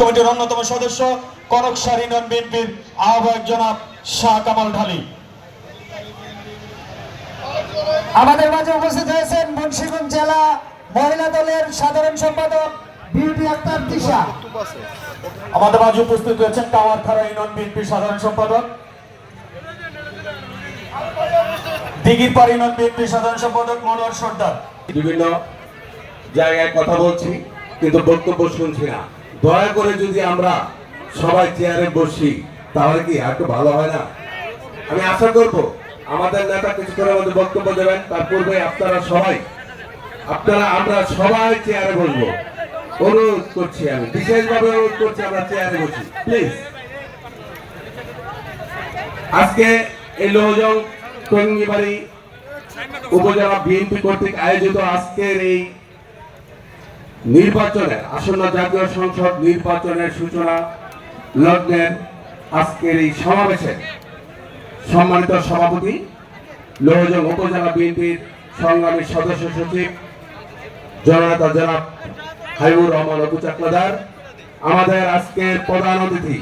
কমিটির অন্যতম সদস্য কনকসার ইউনিয়ন বিএনপির আহ্বায়ক জনাব শাহ কামাল ঢালি। আমাদের মাঝে উপস্থিত হয়েছেন মুন্সিগঞ্জ জেলা মহিলা দলের সাধারণ সম্পাদক বিউটি আক্তার দিশা আমাদের মাঝে উপস্থিত হয়েছেন টাওয়ারখাড়া ইউনিয়ন বিএনপির সাধারণ সম্পাদক। দিঘিরপাড় ইউনিয়ন বিএনপির সাধারণ সম্পাদক মনোহর সর্দার। বিভিন্ন জায়গায় কথা বলছি, কিন্তু বক্তব্য শুনছি না। দয়া করে যদি আমরা সবাই চেয়ারে বসি, তাহলে কি একটু ভালো হয় না? আমি আশা করব আমাদের নেতা কিছুক্ষণের মধ্যে বক্তব্য দেবেন, তার পূর্বে আপনারা সবাই, আপনারা, আমরা সবাই চেয়ারে বসবো। অনুরোধ করছি আমি, বিশেষভাবে অনুরোধ করছি আমরা চেয়ারে বসি প্লিজ আজকে এই লোহজং টঙ্গিবাড়ি উপজেলা বিএনপি কর্তৃক আয়োজিত আজকের এই নির্বাচনের আসন্ন জাতীয় সংসদ নির্বাচনের সূচনা লগ্নের আজকের এই সমাবেশে সম্মানিত সভাপতি লোহজং উপজেলা বিএনপির সংগ্রামী সদস্য সচিব, জননেতা জনাব হাইবুর রহমান অবু চাকলাদার। আমাদের আজকের প্রধান অতিথি,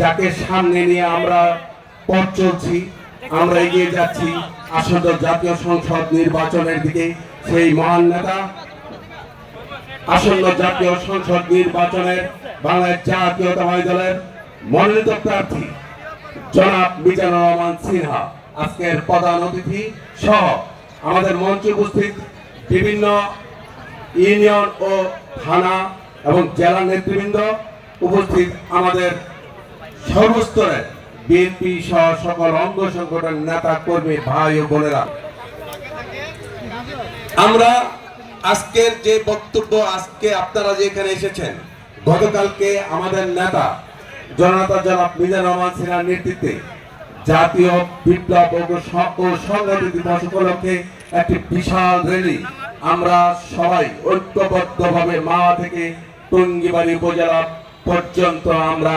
যাকে সামনে নিয়ে আমরা পথ চলছি, আমরা এগিয়ে যাচ্ছি আসন্ন জাতীয় সংসদ নির্বাচনের দিকে, সেই মহান নেতা আসন্ন জাতীয় সংসদ নির্বাচনের বাংলাদেশ জাতীয়তাবাদী দলের মনোনীত প্রার্থী জনাব মিজানুর রহমান সিনহা। আজকের প্রধান অতিথি সহ আমাদের মঞ্চে উপস্থিত বিভিন্ন ইউনিয়ন ও থানা এবং জেলা নেতৃবৃন্দ উপস্থিত আমাদের সর্বস্তরের বিএনপি সহ সকল অঙ্গ সংগঠন নেতা কর্মী ভাই ও বোনেরা। আমরা আজকের যে বক্তব্য, আজকে আপনারা যে এখানে এসেছেন, গতকালকে আমাদের নেতা জনতা জনাব মিজান রহমান সিনহার নেতৃত্বে জাতীয় বিপ্লব ও সংগঠন দিবস উপলক্ষে একটি বিশাল র্যালি আমরা সবাই ঐক্যবদ্ধভাবে মা থেকে টঙ্গিবাড়ি উপজেলা পর্যন্ত আমরা